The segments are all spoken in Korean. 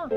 하나.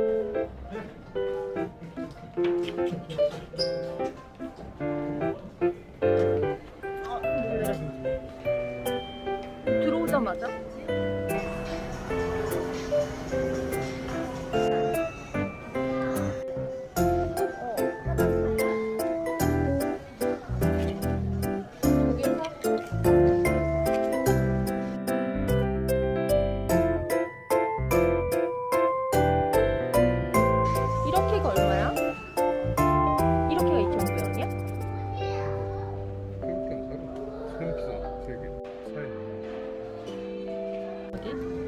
큰 기사 되게 사연. 여기?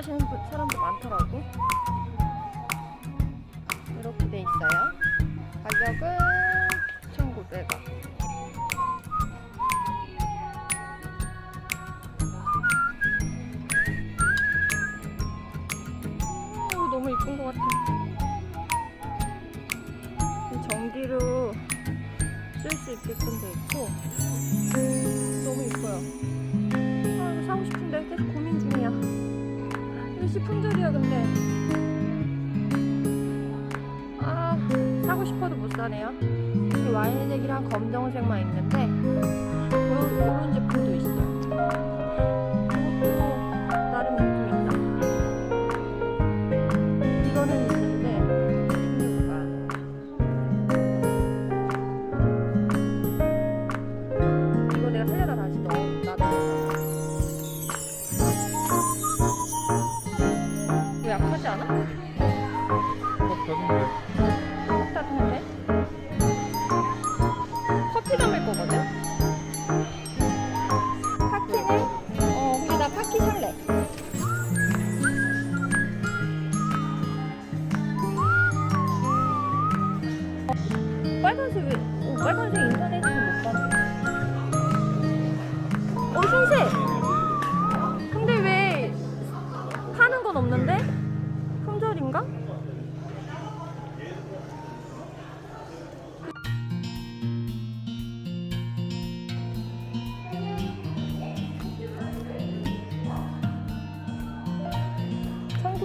하시는 사람도 많더라고. 비싸 근데. 아 사고 싶어도 못 사네요. 와인색이랑 검정색만 있는데 오렌지 커피 살래.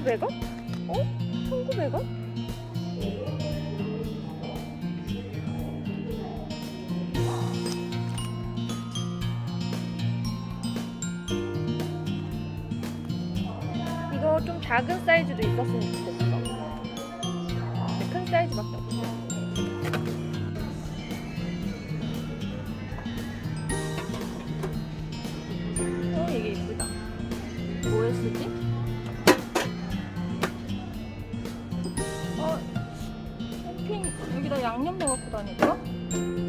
1,900원? 어? 1,900원? 이거 좀 작은 사이즈도 있었으면 좋겠어. 근데 큰 사이즈밖에 없어. 양념 넣어갖고 다닐까?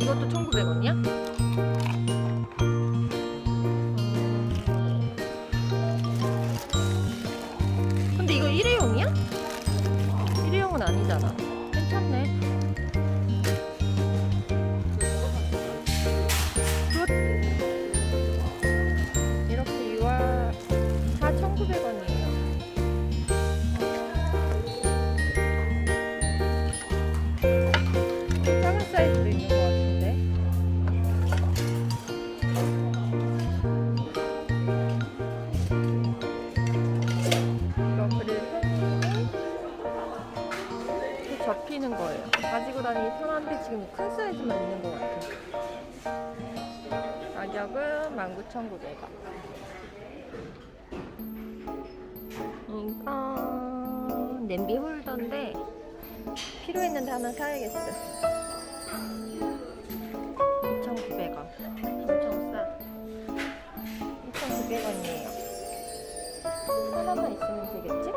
이것도 1,900원이야? 가지고 다니기 편한데 지금 큰 사이즈만 있는 것 같아요. 가격은 19,900원. 이거 냄비 홀더인데 필요했는데 하나 사야겠어. 2,900원. 엄청 싸. 2,900원이에요. 하나만 있으면 되겠지?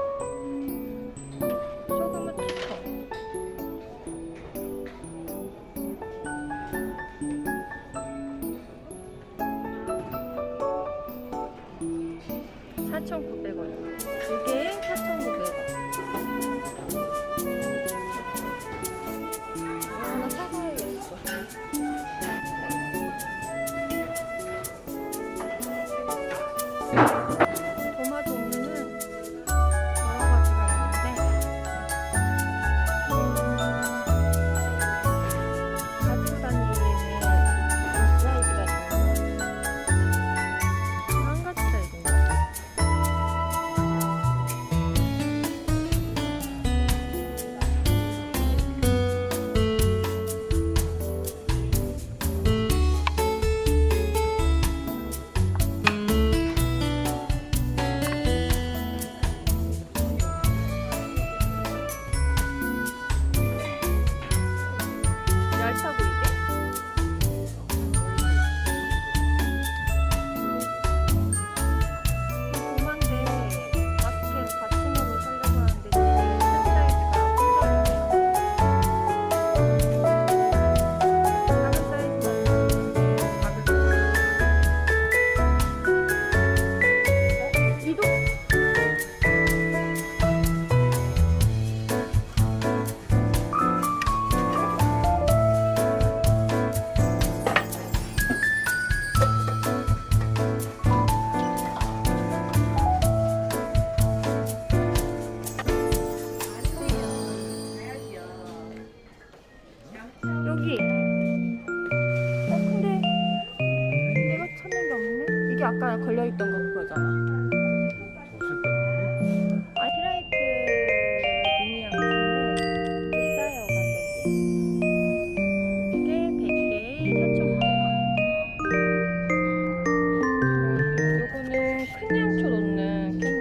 여기. 어 근데 내가 찾는 게 없네. 이게 아까 걸려 있던 거 그거잖아. 멋있다. 아티라이트 미니 양인데 비싸요 가격이. 이게 100개에 4,900원. 요거는 큰 양초 놓는 캔들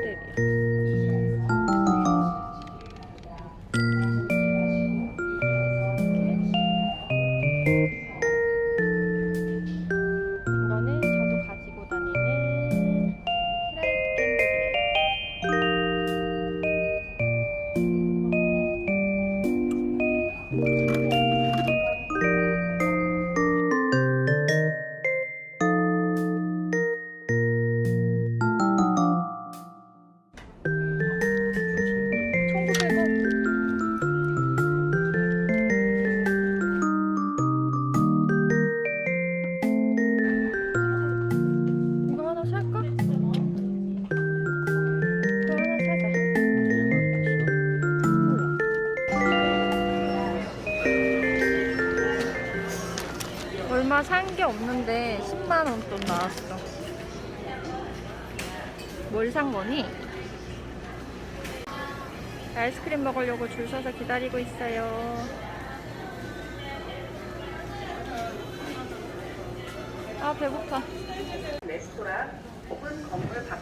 없는데 10만 원 돈 나왔어. 뭘 산 거니? 아이스크림 먹으려고 줄 서서 기다리고 있어요. 아 배고파. 레스토랑 혹은 건물 밖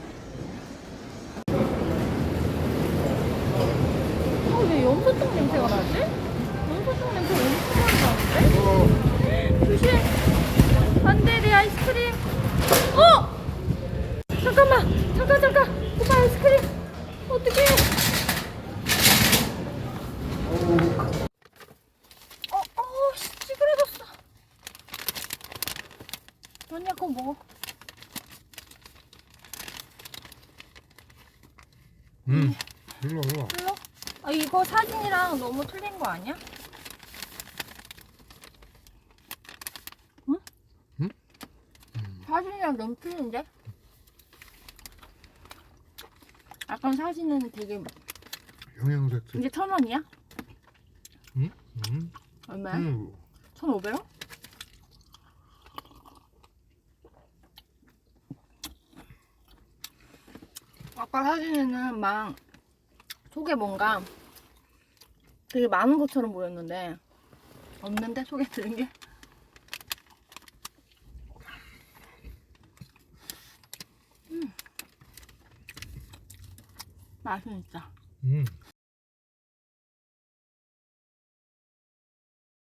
어, 왜 염소똥 냄새가 나지? 염소똥 냄새 엄청 많이 나는데? 조심! 내 아이스크림! 어! 잠깐만! 잠깐, 잠깐! 오빠 아이스크림! 어떡해! 어, 어, 씨, 찌그러졌어. 언니야, 그거 먹어. 응. 일로 일로. 불러? 아, 이거 사진이랑 너무 틀린 거 아니야? 응? 응? 너무 틀린데? 약간 사진은 되게 영양색. 이게 천 원이야? 응? 응. 얼마야? 응. 천 오백 원? 아까 사진에는 막 속에 뭔가 되게 많은 것처럼 보였는데 없는데 속에 들은 게 맛은 있다 응.